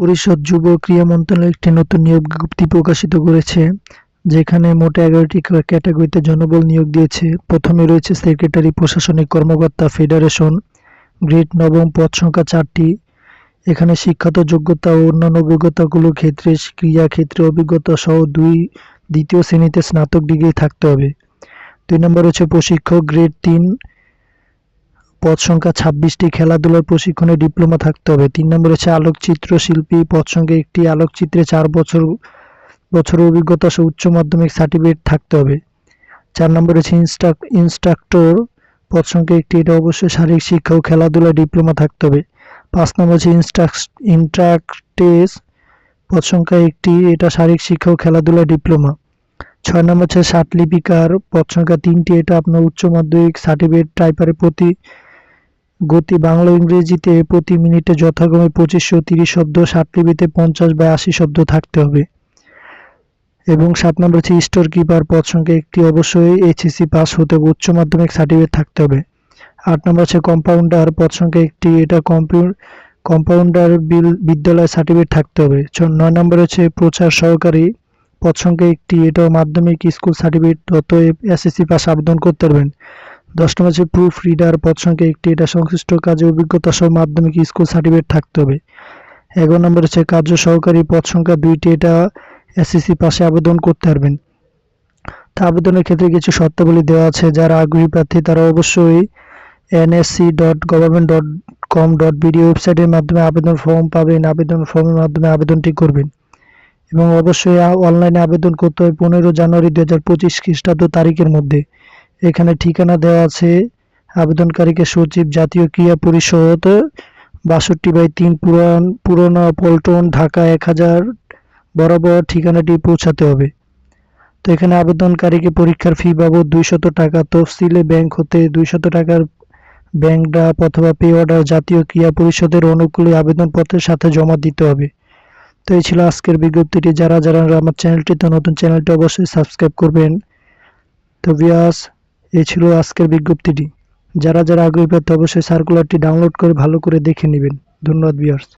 পরিষদ যুব ক্রীড়া মন্ত্রণালয় একটি নতুন নিয়োগ বিজ্ঞপ্তি প্রকাশিত করেছে, যেখানে মোট এগারোটি ক্যাটাগরিতে জনবল নিয়োগ দিয়েছে। প্রথমে রয়েছে সেক্রেটারি, প্রশাসনিক কর্মকর্তা ফেডারেশন, গ্রেড নবম পদ সংখ্যা চারটি। এখানে শিক্ষাত যোগ্যতা ও অন্যান্য অভিজ্ঞতাগুলো ক্ষেত্রে ক্রিয়া ক্ষেত্রে অভিজ্ঞতা সহ দুই, দ্বিতীয় শ্রেণীতে স্নাতক ডিগ্রি থাকতে হবে। দুই নম্বর হচ্ছে প্রশিক্ষক, গ্রেড তিন পদ সংখ্যা ছাব্বিশটি খেলাধুলার প্রশিক্ষণে ডিপ্লোমা থাকতে হবে। তিন নম্বর হচ্ছে আলোকচিত্র শিল্পী। পদ সংখ্যা একটি আলোকচিত্রে চার বছর, বছরের অভিজ্ঞতা সহ উচ্চ মাধ্যমিক সার্টিফিকেট থাকতে হবে। চার নম্বর হচ্ছে ইনস্ট্রাক ইনস্ট্রাক্টর পদ সংখ্যা একটি, এটা অবশ্যই শারীরিক শিক্ষা ও খেলাধুলা ডিপ্লোমা থাকতে হবে। পাঁচ নম্বর হচ্ছে ইনস্ট্রাক ইন্ট্রাক্টেস পদ সংখ্যা একটি, এটা শারীরিক শিক্ষা ও খেলাধুলা ডিপ্লোমা। ছয় নম্বর হচ্ছে লিপিকার। পদ সংখ্যা তিনটি, এটা আপনার উচ্চ মাধ্যমিক সার্টিফিকেট টাইপারে প্রতি গতি বাংলা ইংরেজিতে প্রতি মিনিটে যথাক্রমে পঁচিশশো তিরিশ শব্দ, ষাট লিপিতে পঞ্চাশ বা আশি শব্দ থাকতে হবে। এবং সাত নম্বর হচ্ছে স্টোর কিপার পদ সংখ্যা একটি। অবশ্যই এইচএসসি পাস হতে হবে, উচ্চ মাধ্যমিক সার্টিফিকেট থাকতে হবে। আট নম্বর হচ্ছে কম্পাউন্ডার পদ সংখ্যা একটি। এটা কম্পিউ কম্পাউন্ডার বিল বিদ্যালয় সার্টিফিকেট থাকতে হবে। নয় নম্বর হচ্ছে প্রচার সহকারী পদ সংখ্যা একটি। এটা মাধ্যমিক স্কুল সার্টিফিকেট অতএব এসএসসি পাস আবেদন করতে পারবেন। দশ নম্বর প্রুফ রিডার পদ সংখ্যা একটি। এটা সংশ্লিষ্ট কাজে অভিজ্ঞতা সহ মাধ্যমিক স্কুল সার্টিফিকেট থাকতে হবে। এগারো নম্বর হচ্ছে কার্য সহকারী পদ সংখ্যা দুইটি। এটা এসএসসি পাশে আবেদন করতে পারবেন। তা আবেদনের ক্ষেত্রে কিছু শর্তাবলী দেওয়া আছে। যারা আগ্রহী প্রার্থী, তারা অবশ্যই NSC dot government dot com dot BD ওয়েবসাইটের মাধ্যমে আবেদন ফর্ম পাবেন। আবেদন ফর্মের মাধ্যমে আবেদনটি করবেন। এবং অবশ্যই অনলাইনে আবেদন করতে হবে পনেরো জানুয়ারি দু হাজার পঁচিশ খ্রিস্টাব্দ তারিখের মধ্যে। এখানে ঠিকানা দেওয়া আছে। আবেদনকারীকে সচিব জাতীয় ক্রিয়া পরিষদ, বাষট্টি বাই তিন পুরান, পুরোনো পল্টন, ঢাকা এক হাজার, বরাবর ঠিকানাটি পৌঁছাতে হবে। তো এখানে আবেদনকারীকে পরীক্ষার ফি বাবদ দুইশত টাকা তফসিলে ব্যাংক হতে দুইশত টাকার ব্যাংক ড্রাফট অথবা পে অর্ডার জাতীয় ক্রীড়া পরিষদের অনুকূলে আবেদনপত্রের সাথে জমা দিতে হবে। তো এই ছিল আজকের বিজ্ঞপ্তিটি। যারা যারা আমার চ্যানেলটিতে নতুন চ্যানেলটি অবশ্যই সাবস্ক্রাইব করবেন। তো ভিয়াস এই ছিল আজকের বিজ্ঞপ্তিটি। যারা যারা আগ্রহী প্রার্থী, অবশ্যই সার্কুলারটি ডাউনলোড করে ভালো করে দেখে নেবেন। ধন্যবাদ ভিউয়ার্স